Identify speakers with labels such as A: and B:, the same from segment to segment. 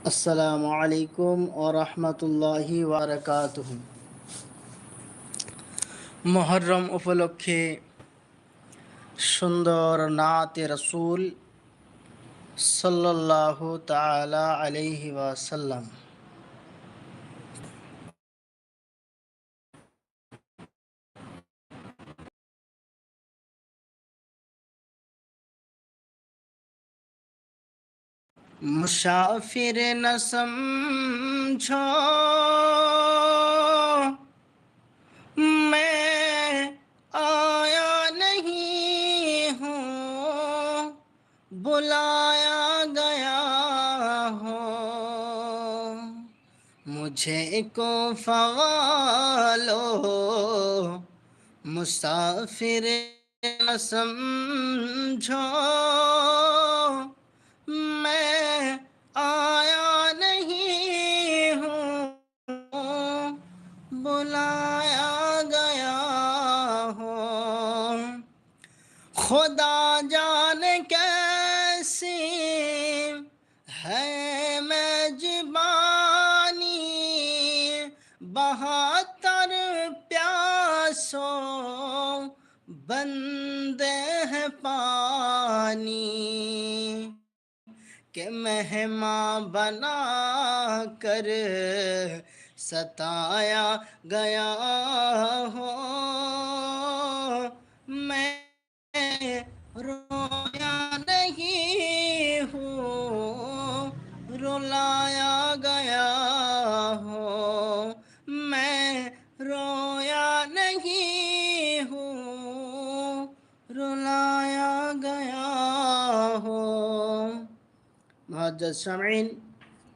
A: আসসালামু আলাইকুম ও রহমতুল্লাহি ওয়ারাকাতুহ মহরম উপলক্ষে সুন্দর নাতে রসুল সাল্লাহ তালা আলাইহি ওয়াসাল্লাম مسافر نہ سمجھو میں آیا نہیں ہوں، بلایا گیا ہو مجھے کو فوالو مسافر نہ سمجھو بلایا گیا ہوں۔ خدا جان کیسی ہے میں جبانی بہتر پیاسوں بندے ہیں پانی۔ کہ مہمان بنا کر ستایا گیا ہو۔ میں رویا نہیں ہوں رولایا گیا ہو۔ میں رویا نہیں ہوں رولایا گیا ہو۔ محدث سمعین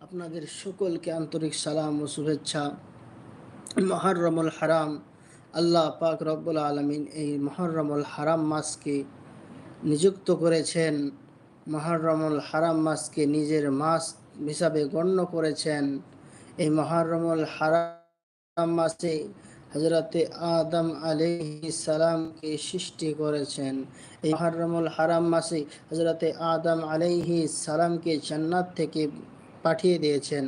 A: আপনাদের সকলকে আন্তরিক সালাম ও শুভেচ্ছা। মহরমুল হারাম, আল্লাহ পাক রব্বুল আলমিন এই মহরমুল হারাম মাসকে নিযুক্ত করেছেন। মহরমুল হারাম মাসকে নিজের মাস হিসাবে গণ্য করেছেন। এই মহরমুল হারাম মাসে হজরতে আদম আলাইহি সালামকে সৃষ্টি করেছেন। এই মহরমুল হারাম মাসে হজরতে আদম আলাইহি সালামকে জান্নাত থেকে পাঠিয়ে দিয়েছেন।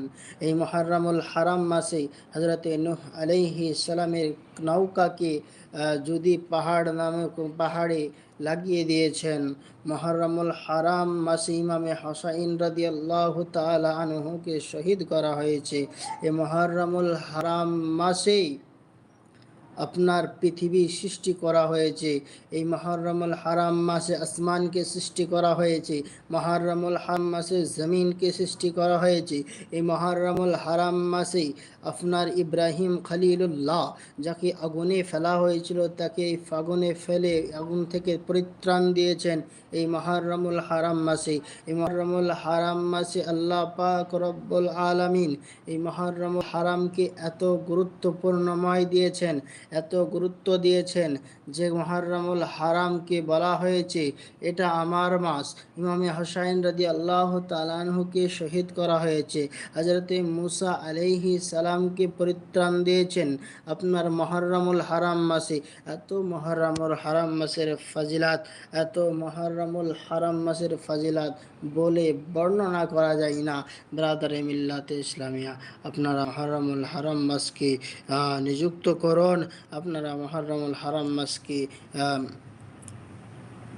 A: এই মহারামুল হারাম মাসে হজরত নুহ আলহি ইসলামের নৌকাকে যদি পাহাড় নামক পাহাড়ে লাগিয়ে দিয়েছেন। মহরমুল হারাম মাসে ইমামে হসাইন রাদি আল্লাহ তালা আনহুকে শহীদ করা হয়েছে। এই মহরমুল হারাম মাসেই আপনার পৃথিবী সৃষ্টি করা হয়েছে। এই মহরমুল হারাম মাসে আসমানকে সৃষ্টি করা হয়েছে। মহরমুল হারাম মাসে জমিনকে সৃষ্টি করা হয়েছে। এই মহরমুল হারাম মাসে আপনার ইব্রাহিম খালিলুল্লাহ যাকে আগুনে ফেলা হয়েছিল, তাকে এই ফাগুনে ফেলে আগুন থেকে পরিত্রাণ দিয়েছেন। এই মহরমুল হারাম মাসে, এই মহরমুল হারাম মাসে আল্লাহ পাক রব্বুল আলমিন এই মহরমুল হারামকে এত গুরুত্বপূর্ণময় দিয়েছেন। এত গুরুত্ব দিয়েছেন যে মহরমুল হারামকে বলা হয়েছে। এটা আমার মাস। ইমামে হোসাইন রাদি আল্লাহ তালানহুকে শহীদ করা হয়েছে। হজরতে মুসা আলাইহি সালামকে পরিত্রাণ দিয়েছেন আপনার মহরমুল হারাম মাসে। এত মহরমুল হারাম মাসের ফাজিলাত, এত মহরমুল হারাম মাসের ফাজিলাত বলে বর্ণনা করা যায় না। ব্রাদার মিল্লাতে ইসলামিয়া, আপনারা মহরমুল হারাম মাসকে নিযুক্ত করুন। আপনারা মহরমুল হারাম মাসকে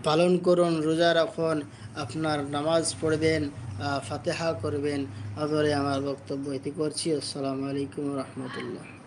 A: পালন করুন, রোজা রাখুন, আপনার নামাজ পড়বেন ফাতেহা করবেন। আদরে আমার বক্তব্য এটি করছি। আসসালামু আলাইকুম রহমতুল্লাহ।